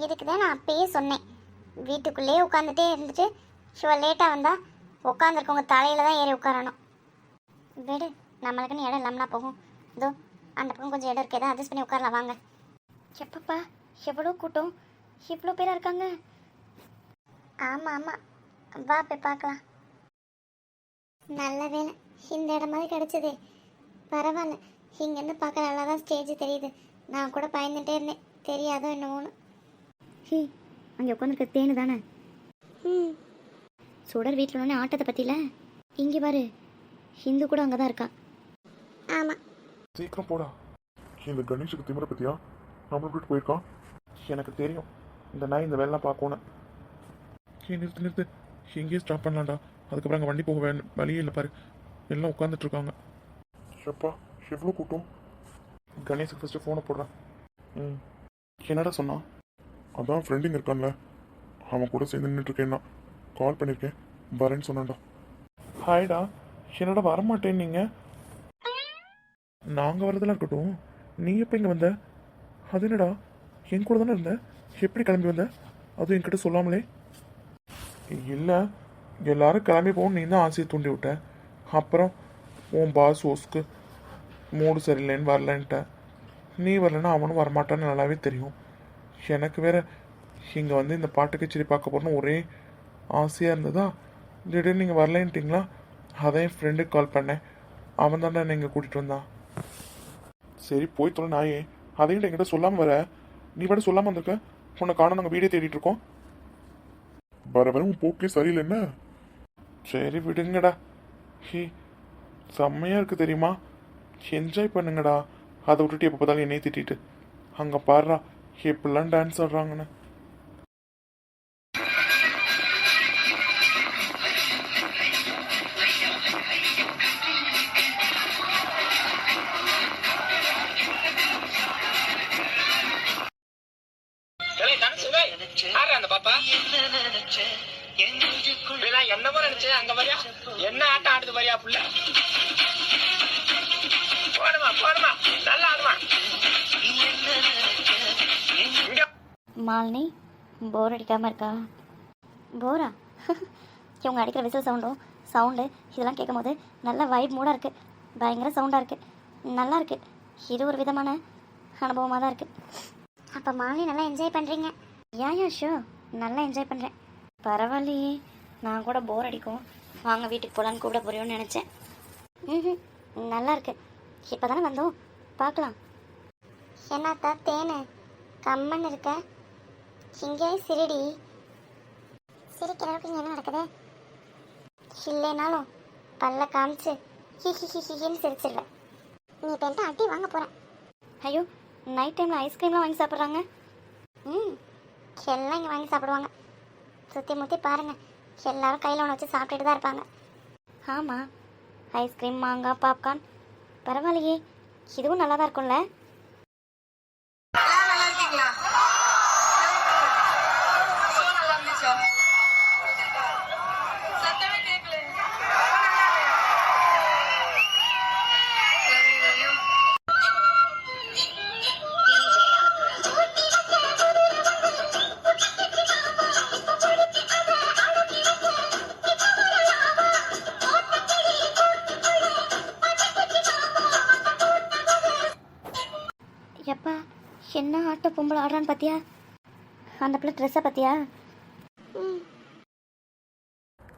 தான் நான் அப்பயே சொன்னேன். வீட்டுக்குள்ளேயே உட்காந்துட்டே இருந்துட்டு ஷுவ லேட்டாக வந்தா உட்காந்துருக்கவங்க தலையில தான் ஏறி உட்காரணும். விடு நம்மளுக்குன்னு இடம் இல்லாமலாம் போகும். இதோ அந்த பக்கம் கொஞ்சம் இடம் இருக்கு எதாவது அட்ஜஸ்ட் பண்ணி உட்காரலாம் வாங்க. எப்பப்பா எவ்வளோ கூட்டம்? இவ்வளோ பேராக இருக்காங்க? ஆமாம் ஆமாம் வா போய் பார்க்கலாம். நல்ல வேலை இந்த இடம் மாதிரி கிடச்சிதே. பரவாயில்ல. இங்கேருந்து பார்க்க நல்லா தான் ஸ்டேஜ் தெரியுது. நான் கூட பயந்துட்டே இருந்தேன். தெரியாதோ என்னமோன்னு. ஹீ அங்கே உட்காந்துருக்க தேனு தானே? ம். சுடர் வீட்டில் ஒன்று ஆட்டத்தை பற்றில இங்கே பாரு ஹிந்து கூட அங்கே தான் இருக்கா? ஆமாம் சீக்கிரம் போடா. இந்த கணேஷுக்கு திமிர பத்தியா? நம்மளை விட்டு போயிருக்கான் எனக்கு தெரியும். இந்த நாய் இந்த வேலைலாம் பார்க்கணும் ஏய் நிறுத்து நிறுத்து. எங்கேயே ஸ்டாப் பண்ணலாம்டா. அதுக்கப்புறம் அங்கே வண்டி போக வே வழியே இல்லை பாரு. எல்லாம் உட்காந்துட்டு இருக்காங்க. எப்பா எவ்வளோ கூட்டம்? கணேஷுக்கு ஃபஸ்ட்டு ஃபோனை போடுறேன். ம். என்னடா சொன்னான்? அதான் ஃப்ரெண்டுங்க இருக்கான்ல. அவன் கூட சேர்ந்து நின்றுட்டுருக்கேன்னா கால் பண்ணியிருக்கேன் வரேன்னு சொன்னான்டா. ஹாய்டா என்னடா வரமாட்டேன் நீங்கள் நாங்கள் வரதெல்லாம் இருக்கட்டும். நீ எப்போ இங்கே வந்த? அது என்னடா? என் கூட தானே இருந்த? எப்படி கிளம்பி வந்த? அதுவும் என்கிட்ட சொல்லாமலே. இல்லை எல்லாரும் கிளம்பி போகணும் நீ தான் ஆசையை தூண்டி விட்ட. அப்புறம் உன் பாஸ் ஓஸ்க்கு மூடு சரியில்லைன்னு வரலன்ட்ட. நீ வரலன்னா அவனும் வரமாட்டான்னு நல்லாவே தெரியும். எனக்கு வேற இங்கே வந்து இந்த பாட்டு கச்சேரி பார்க்க போகிறோன்னு ஒரே ஆசையாக இருந்ததா? திடீர்னு நீங்கள் வரலன்ட்டிங்களா? அதான் என் ஃப்ரெண்டுக்கு கால் பண்ணேன். அவன் தானே நீங்கள் கூட்டிகிட்டு வந்தான். சரி போய் தொலை நாயே. அதையும் என்கிட்ட சொல்லாமல் வர. நீ பாட்டு சொல்லாமல் வந்திருக்க. உன்னை காண நாங்கள் வீடியோ தேடிட்டு இருக்கோம். வர வர உன் போக்கே சரியில்லை என்ன? சரி விடுங்கடா. ஹே செம்மையாக இருக்குது தெரியுமா? என்ஜாய் பண்ணுங்கடா. அதை விட்டுட்டு எப்போ பார்த்தாலும் என்னையே திட்டிட்டு. அங்கே பாடுறா எப்படிலாம் டான்ஸ் ஆடுறாங்கன்னு ஏய், தனுஷு, அந்த பாப்பா. நான் என்னமோ வரியா என்ன ஆட்டம் ஆடுது வரியா புள்ள. போடுமா போடுமா. நல்லா ஆடுமா. மாலினி போர் அடிக்காமல் இருக்கா? போரா இவங்க அடிக்கிற விசில் சவுண்டும் சவுண்டு இதெல்லாம் கேட்கும் போது நல்ல வைப் மூடாக இருக்குது பயங்கர சவுண்டாக இருக்குது நல்லா இருக்குது இது ஒரு விதமான அனுபவமாக தான் இருக்குது அப்போ மாலினி நல்லா என்ஜாய் பண்ணுறீங்க யா யா ஷோ நல்லா என்ஜாய் பண்ணுறேன் பரவாயில்லையே. நான் கூட போர் அடிக்கும். வாங்க வீட்டுக்கு போகலான்னு கூப்பிட போறியோன்னு நினச்சேன். ம் நல்லா இருக்கு. இப்போ தானே வந்தோம். பார்க்கலாம். என்னத்தா தேனு? கம்மன் இருக்க. இங்கே சிரிடி. சிரிக்கிற அளவுக்கு இங்கே என்ன நடக்குது? இல்லைனாலும் பல்ல காமிச்சு ஹி ஹி ஹி ஹின்னு சிரிச்சிருவேன். நீ இப்போ என்கிட்ட அடி வாங்க போகிறேன் ஐயோ நைட் டைமில் ஐஸ்கிரீம்லாம் வாங்கி சாப்பிட்றாங்க. ம் எல்லாம் இங்கே வாங்கி சாப்பிடுவாங்க. சுற்றி முற்றி பாருங்கள் எல்லாரும் கையில் ஒன்று வச்சு சாப்பிட்டுட்டு தான் இருப்பாங்க. ஆமாம் ஐஸ்கிரீம் மாங்காய் பாப்கார்ன் பரவாயில்லையே இதுவும் நல்லா தான் இருக்கும்ல? ட்ரெஸ்ஸை பார்த்தியா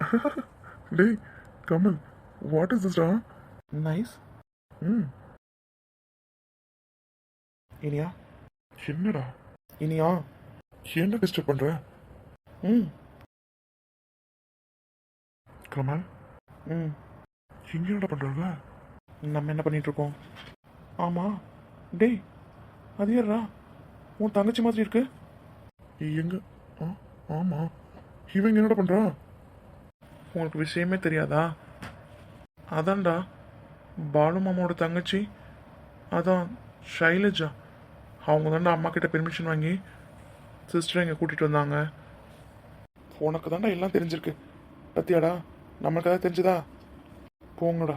டேய் கமல் வாட் இஸ் திஸ்டா நைஸ் ம். இனியா? என்னடா? இனியா? என்ன டிஸ்டர்ப் பண்ற? ம். கமல்? ம். இங்க என்னடா நம்ம என்ன பண்ணிட்டு இருக்கோம் ஆமா. டேய் அது யாரா உன் தங்கச்சி மாதிரி இருக்கு? எங்க? ஆ ஆமா. இவங்க என்னடா பண்றா? உனக்கு விஷயமே தெரியாதா? அதான்டா. பாலு மாமாவோட தங்கச்சி. அதான் ஷைலஜா. அவங்க தான்டா அம்மா கிட்ட பெர்மிஷன் வாங்கி சிஸ்டரை இங்கே கூட்டிகிட்டு வந்தாங்க. உனக்கு தான்டா எல்லாம் தெரிஞ்சிருக்கு. பத்தியாடா நம்மளுக்கு எதாவது தெரிஞ்சுதா? போங்கடா.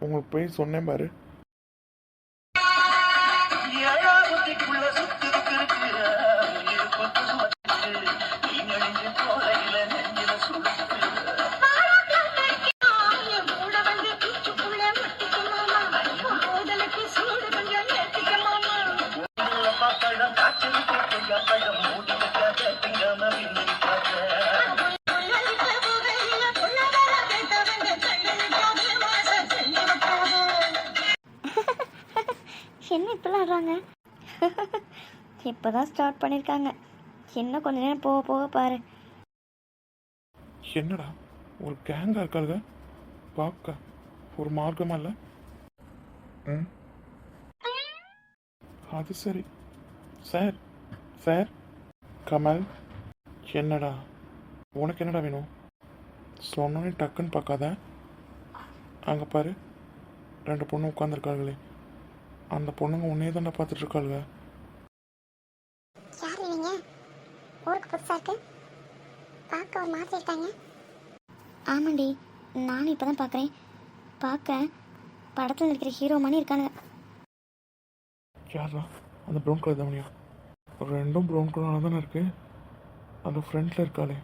உங்களுக்கு போய் சொன்னேன் பாரு. இப்போ தான் ஸ்டார்ட் பண்ணியிருக்காங்க இன்னும் கொஞ்ச நேரம் போக போக பாரு. என்னடா ஒரு கேங்கா இருக்காளுங்க பார்க்க ஒரு மார்க்கமா இல்லை? ம்? அது சரி. Sir sir? கமல் என்னடா? உனக்கு என்னடா வேணும்? சொன்னோன்னே டக்குன்னு பார்க்காத? அங்கே பாரு. ரெண்டு பொண்ணு உட்காந்துருக்காளுங்களே அந்த பொண்ணுங்க உன்னே தானே பார்த்துட்டு இருக்காளுங்க யார் நீங்க ஊருக்கு புதுசா இருக்கு மாதிரி இருக்காங்க ஆமாண்டி நானும் இப்போ தான் பார்க்குறேன் பார்க்க படத்தில் நடிக்கிற ஹீரோ மாதிரி இருக்கானுங்க. யாரா அந்த ப்ரௌன் கலர் தவணியா ரெண்டும் ப்ரௌன் கலராக தானே இருக்கு? அந்த ஃப்ரண்ட்ல இருக்காளே.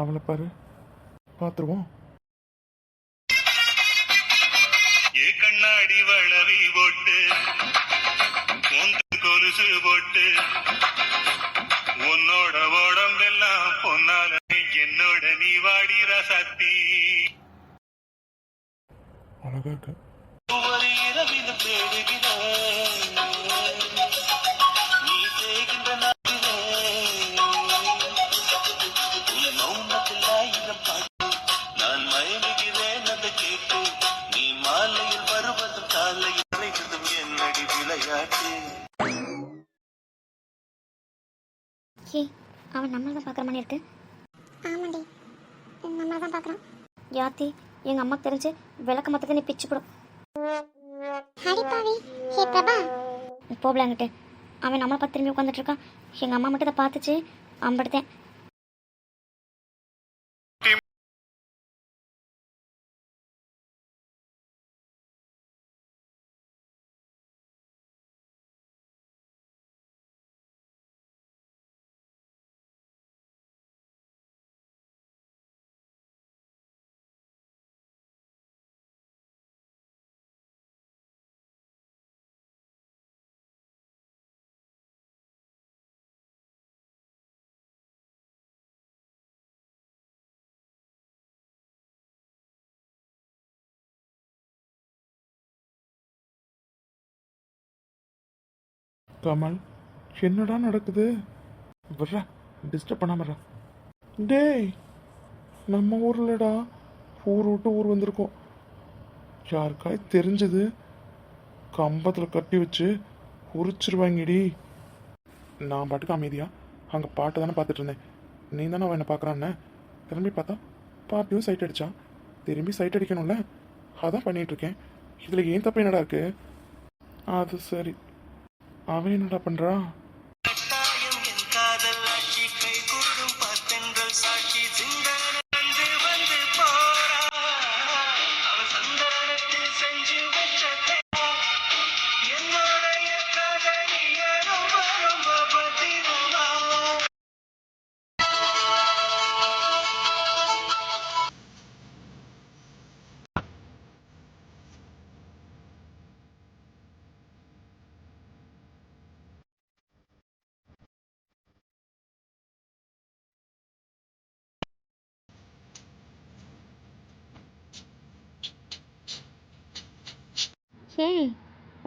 அவளை பாரு. பார்த்துருவோம் ஏ கண்ணாடி வளவி போட்டு கொலுசு போட்டு உன்னோட உடம்பெல்லாம் பொன்னால என்னோட நீ வாடி ரசத்தி அழகா இருக்கு? ஒவ்வொரு இரவிலும் தேடுகிறேன் அவன் நம்மளை தான் பார்க்குற மாதிரி இருக்கு. ஆமாண்டி. நம்ம தான் பார்க்குறோம் யாத்தி எங்கள் அம்மா தெரிஞ்சு விளக்க மொத்தத்தை நீ பிச்சு போடும் ஹரிபாவி ஹே பிரபா. போகலான்னுட்டு அவன் நம்மளை பார்த்து திரும்பி உட்காந்துட்டு இருக்கான். எங்கள் அம்மா மட்டும் இதை பார்த்துச்சு அம்படுத்தேன். கமல் என்னடா நடக்குது? வர்றா டிஸ்டர்ப் பண்ணாம டேய் நம்ம ஊர்லடா ஊர் விட்டு ஊர் வந்திருக்கோம். யாருக்காய் தெரிஞ்சது? கம்பத்தில் கட்டி வச்சு உரிச்சிருவாங்கடி. நான் பாட்டுக்கு அமைதியா அங்கே பாட்டு தானே பார்த்துட்டு இருந்தேன். நீ தானே அவன் என்ன பார்க்குறான்னு? திரும்பி பார்த்தா பாப்பியும் சைட் அடிச்சான் திரும்பி சைட் அடிக்கணும்ல? அதான் பண்ணிகிட்ருக்கேன் இதில் ஏன் தப்பு என்னடா இருக்கு? அது சரி. அவன் என்னடா பண்ணுறான்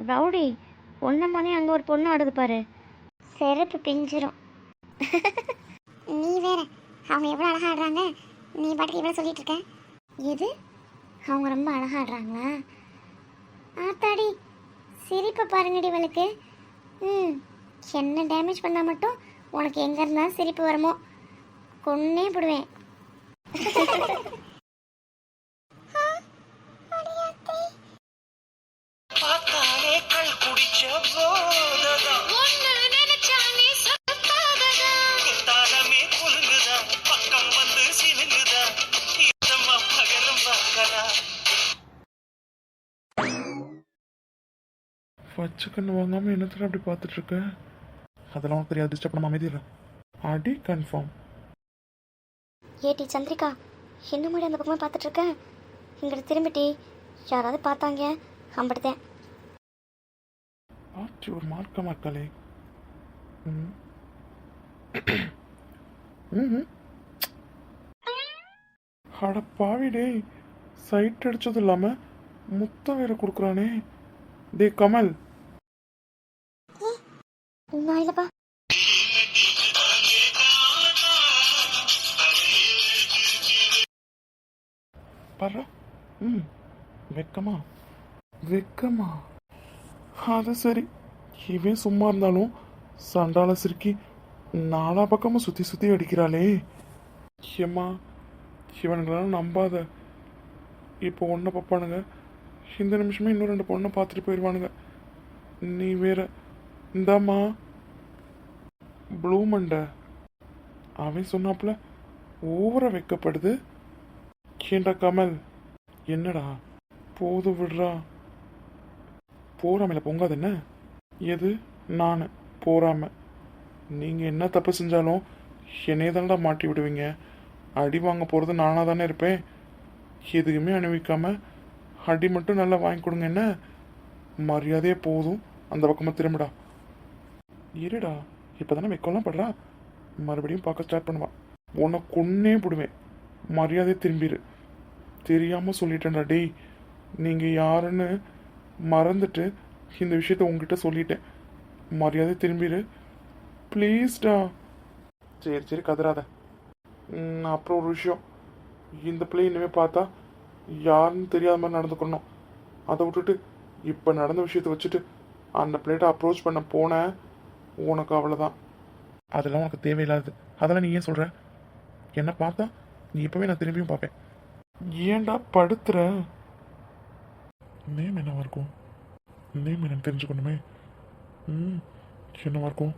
ரவுடி ஒன்றை மாதிரி அங்கே ஒரு பொண்ணு ஆடுது பாரு. செருப்பு பிஞ்சிரும். நீ வேற அவங்க எவ்வளோ அழகாக ஆடுறாங்க? நீ பாட்டுக்கு இவ்வளோ சொல்லிட்டு இருக்க? எது? அவங்க ரொம்ப அழகாக ஆடுறாங்களா? ஆத்தாடி சிரிப்பை பாருங்கடி இவளுக்கு. ம் என்ன டேமேஜ் பண்ணால் மட்டும் உனக்கு எங்கே இருந்தாலும் சிரிப்பு வருமோ? கொன்னே போடுவேன். வச்ச கண்ணு வாங்காம என்னத்துல அப்படி பார்த்துட்டு இருக்க அதெல்லாம் உனக்கு தெரியாது. டிஸ்டர்ப் பண்ணாம அமைதியில அடி கன்ஃபார்ம் ஏடி சந்திரிகா என்ன மாதிரி அந்த பக்கமாக பார்த்துட்டு இருக்க இங்கிட்டு திரும்பிட்டி யாராவது பார்த்தாங்க? அம்படுத்தேன் ஆச்சு ஒரு மார்க்கமா இருக்காளே ம். அட பாவி டேய் சைட் அடிச்சது இல்லாம முத்தம் வேற கொடுக்குறானே. டேய் கமல் நான் இல்லைப்பா ம் வெக்கமா வெக்கமா அது சரி இவன் சும்மா இருந்தாலும் சண்டால சிரிக்கி நாலா பக்கமும் சுற்றி சுற்றி அடிக்கிறாளே ஏம்மா இவனுங்களாம் நம்பாத இப்போ ஒன்றை பார்ப்பானுங்க இந்த நிமிஷமே இன்னும் ரெண்டு பொண்ணை பார்த்துட்டு போயிடுவானுங்க. நீ வேற இந்தாம்மா. ப்ளூ மண்டை அவன் சொன்னாப்புல ஓவரா வைக்கப்படுது. ஏண்டா கமல்? என்னடா? போது விடுறா. போறாமல பொங்காது என்ன? எது? நான் போறாம. நீங்க என்ன தப்பு செஞ்சாலும் என்னைய தானடா மாட்டி விடுவீங்க. அடி வாங்க போறது நானா தானே இருப்பேன். எதுக்குமே அணிவிக்காம அடி மட்டும் நல்லா வாங்கி கொடுங்க என்ன? மரியாதையே போதும். அந்த பக்கமாக திரும்புடா. இருடா இப்போதானே வெக்கம்லாம் படுறா? மறுபடியும் பார்க்க ஸ்டார்ட் பண்ணுவான் உன்னை கொன்னே போடுவேன் மரியாதை திரும்பிடு தெரியாமல் சொல்லிட்டேன்டா டேய். நீங்கள் யாருன்னு மறந்துட்டு இந்த விஷயத்த உங்ககிட்ட சொல்லிட்டேன். மரியாதை திரும்பிடு ப்ளீஸ்டா. சரி சரி கதறாத. அப்புறம் ஒரு விஷயம். இந்த பிள்ளை இனிமேல் பார்த்தா யாருன்னு தெரியாத மாதிரி நடந்துக்கணும். அதை விட்டுட்டு இப்போ நடந்த விஷயத்தை வச்சுட்டு அந்த பிளேட்டை அப்ரோச் பண்ண போனேன் உனக்கு அவ்வளோதான் அதெல்லாம் உனக்கு தேவையில்லாது அதெல்லாம் நீ ஏன் சொல்கிற என்னை பார்த்தா நீ இப்போவே நான் திரும்பியும் பார்ப்பேன். ஏன்டா படுத்துற? நேம் என்னவா இருக்கும்? நேம் என்னன்னு தெரிஞ்சுக்கணுமே. ம் என்னவா இருக்கும்?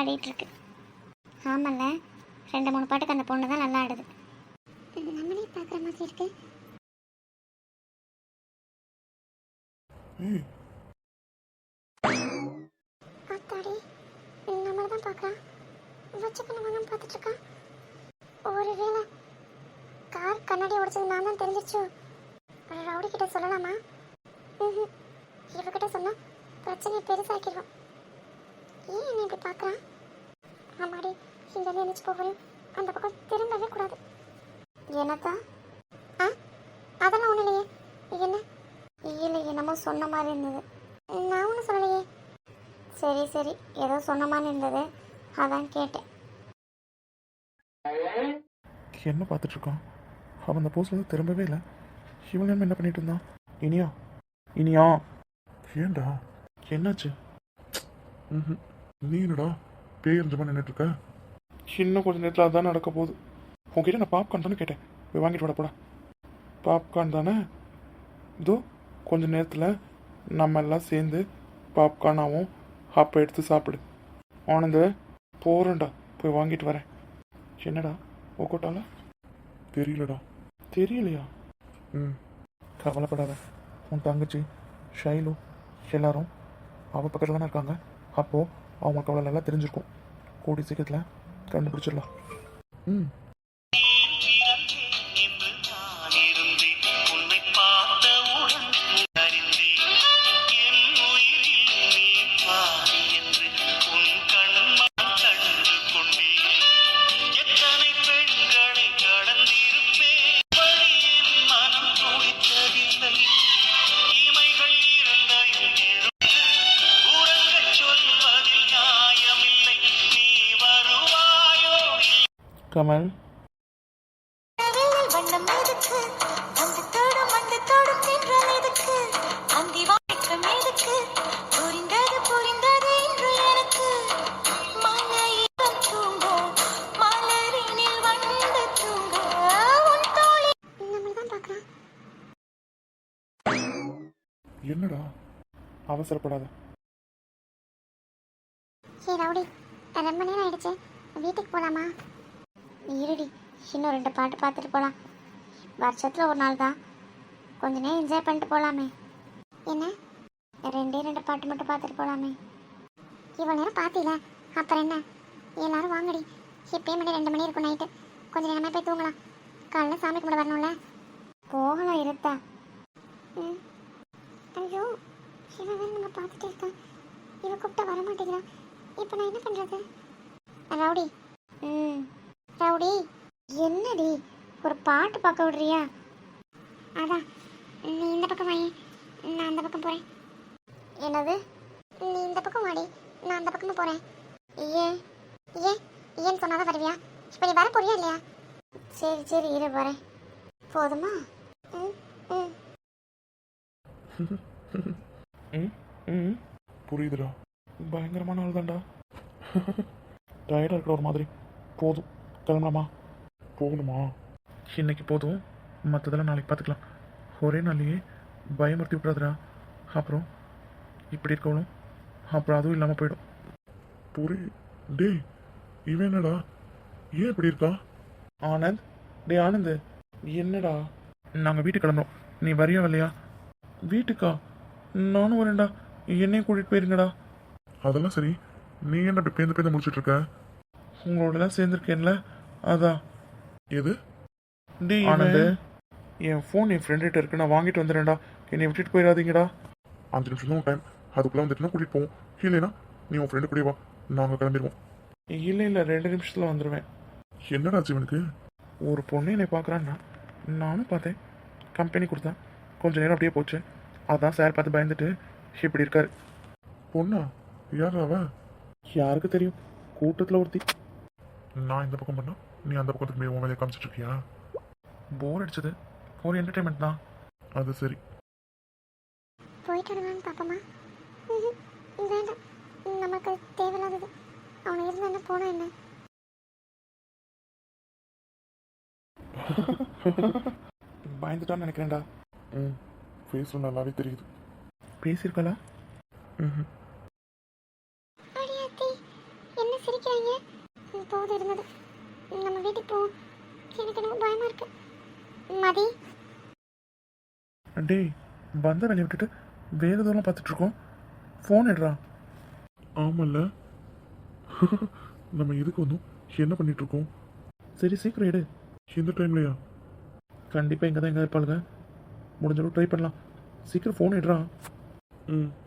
அப்போ இருந்து நல்லா ஆடிட்டு இருக்கு ஆமாம்ல ரெண்டு மூணு பாட்டுக்கு அந்த பொண்ணு தான் நல்லா ஆடுது. நம்மளே பார்க்குற மாதிரி இருக்கு. ஆத்தாடி நம்மள தான் பார்க்குறான். வச்ச இருக்கான் ஒருவேளை கார் கண்ணாடி உடைச்சது நான் தான் ரவுடி கிட்ட சொல்லலாமா. இவகிட்ட சொன்னா பிரச்சனையை பெருசாக்கிடுவோம் ஏன் என்ன இப்படி பார்க்குறான்? ஆமாடி இங்கே எழுந்திரிச்சு போகணும். அந்த பக்கம் திரும்பவே கூடாது. என்னத்தா? ஆ? அதெல்லாம் ஒன்றும் இல்லையே. என்ன? இல்லை என்னமோ சொன்ன மாதிரி இருந்தது. நான் ஒன்றும் சொல்லலையே. சரி சரி. ஏதோ சொன்ன மாதிரி இருந்தது. அதான் கேட்டேன். என்ன பார்த்துட்டு இருக்கான்? அவன் அந்த போஸ்ட்லேருந்து திரும்பவே இல்லை. இவன் என்ன பண்ணிட்டு இருந்தான்? இனியா? இனியா? ஏன்டா? என்னாச்சு? ம்ஹும். நீ என்னடா? பேய் எறிஞ்சமா நின்றுட்டு இருக்க இன்னும் கொஞ்சம் நேரத்தில் அதான் நடக்க போகுது. உங்ககிட்ட நான் பாப்கார்ன் தானே கேட்டேன். போய் வாங்கிட்டு வாடா போடா. பாப்கார்ன் தானே? இதோ கொஞ்ச நேரத்தில் நம்ம எல்லாம் சேர்ந்து பாப்கார்ன் ஆகும் அப்போ எடுத்து சாப்பிடு. ஆனந்த போகிறேன்டா போய் வாங்கிட்டு வரேன். என்னடா ஒக்கோட்டால தெரியலடா. தெரியலையா? ம். கவலைப்படாத. உன் தங்கச்சி ஷைலு எல்லாரும் அவ பக்கத்தில் தானே இருக்காங்க. அப்போது அவன் மக்களை நல்லா தெரிஞ்சிருக்கும். கூடி சீக்கிரத்தில் கண்டுபிடிச்சிடலாம். ம். பார்க்குறான் என்னடா? அவசரப்படாத ஏ ரவுடி ரொம்ப நேரம் ஆயிடுச்சு வீட்டுக்கு போகலாமா இருடி இன்னும் ரெண்டு பாட்டு பார்த்துட்டு போகலாம் வருஷத்தில் ஒரு நாள் தான். கொஞ்ச நேரம் என்ஜாய் பண்ணிட்டு போகலாமே என்ன? ரெண்டே ரெண்டு பாட்டு மட்டும் பார்த்துட்டு போகலாமே இவ்வளோ நேரம் பார்த்தீங்களா அப்புறம் என்ன? எல்லாரும் வாங்கடி. இப்பயே மணி ரெண்டு மணி இருக்கும் நைட்டு கொஞ்ச நேரமே போய் தூங்கலாம். காலைல சாமி கும்பிட வரணும்ல? போகலாம் இருத்தா. ம். ஐயோ இவன் வேறு நம்ம பார்த்துட்டு இருக்கான். இவன் கூப்பிட்டா வர மாட்டேங்கிறான் இப்போ நான் என்ன பண்ணுறது ரவுடி. ம். ரவுடி என்னடி ஒரு பாட்டு பார்க்க விடுறியா? அதான் நீ இந்த பக்கம் வாயி நான் அந்த பக்கம் போகிறேன் என்னது? நீ இந்த பக்கம் வாடி நான் அந்த பக்கமும் போகிறேன் ஏன் ஏன் ஏன்னு சொன்னாதான் வருவியா? இப்போ நீ வர போறியா இல்லையா? சரி சரி இரு வரேன். போதுமா? ம் ம். ம் புரியுதுடா. பயங்கரமான ஆள் தான்டா டயர்டாக இருக்கிற ஒரு மாதிரி. போதும். கிளம்பலாமா போகணுமா? இன்னைக்கு போதும். மற்றதெல்லாம் நாளைக்கு பார்த்துக்கலாம் ஒரே நாள்லையே பயமுறுத்தி விட்றாதுடா அப்புறம் இப்படி இருக்கணும். அப்புறம் அதுவும் இல்லாமல் போயிடும். புரி டேய் இவன் என்னடா? ஏன் இப்படி இருக்கா? ஆனந்த் டேய் ஆனந்த் என்னடா? நாங்கள் வீட்டுக்கு கிளம்புறோம். நீ வரியா வரலையா? வீட்டுக்கா? நானும் வரேன்டா. என்னையும் கூட்டிட்டு போயிருங்கடா. அதெல்லாம் சரி. நீ என்ன அப்படி பேருந்து பேருந்து முடிச்சிட்டு இருக்க? உங்களோடலாம் சேர்ந்துருக்கேன்ல. அதான். எது? டி ஆனந்து. என் ஃபோன் என் ஃப்ரெண்ட்கிட்ட இருக்கு நான் வாங்கிட்டு வந்துடுறேன்டா. என்னை விட்டுட்டு போயிடாதீங்கடா. அஞ்சு நிமிஷம் தான் டைம் அதுக்குள்ள வந்துட்டுனா கூட்டிட்டு போவோம். இல்லைனா நீ உன் ஃப்ரெண்டு கூட வா. நாங்கள் கிளம்பிடுவோம். இல்லை இல்லை ரெண்டு நிமிஷத்தில் வந்துடுவேன் என்னடா இவனுக்கு? ஒரு பொண்ணு என்னை பார்க்குறான்னா நானும் பார்த்தேன். கம்பெனி கொடுத்தேன். கொஞ்ச நேரம் அப்படியே போச்சு. அதான் சார் பார்த்து பயந்துட்டு இப்படி இருக்காரு. பொண்ணா? யார் அவ? யாருக்கு தெரியும்? கூட்டத்தில் ஒருத்தி. நான் இந்த பக்கம் பண்ணா? நீ அந்த பக்கத்துக்கு போய் உன் வேலையை காமிச்சிட்டு இருக்கியா போர் அடிச்சது. ஒரு என்டர்டைன்மெண்ட் தான். அது சரி. போயிட்டு வரலான்னு பார்ப்போமா ம்ஹும். வேண்டாம் நமக்கு தேவையில்லாதது. அவனை இருந்தா என்ன போனா என்ன? பயந்துட்டான்னு நினைக்கிறேன்டா. ம். ஃபேஸில் நல்லாவே தெரியுது. பேசியிருக்கலா? ம் என்ன சிரிக்கிறாங்க ம், போதும் இருந்தது நம்ம வீட்டுக்கு போவோம். எனக்கு ரொம்ப பயமா இருக்கு. மதி. டேய் வந்த வேலையை விட்டுட்டு வேறு எதுவும் பார்த்துட்டு இருக்கோம். ஃபோன் எடுறா. ஆமல்ல. நம்ம இதுக்கு வந்தோம்? என்ன பண்ணிட்டு இருக்கோம்? சரி சீக்கிரம் எடு. இந்த டைம்லையா கண்டிப்பாக இங்கே தான் எங்கே இருப்பாளுங்க. முடிஞ்ச அளவு ட்ரை பண்ணலாம். சீக்கிரம் ஃபோன் எடுறா. ம்.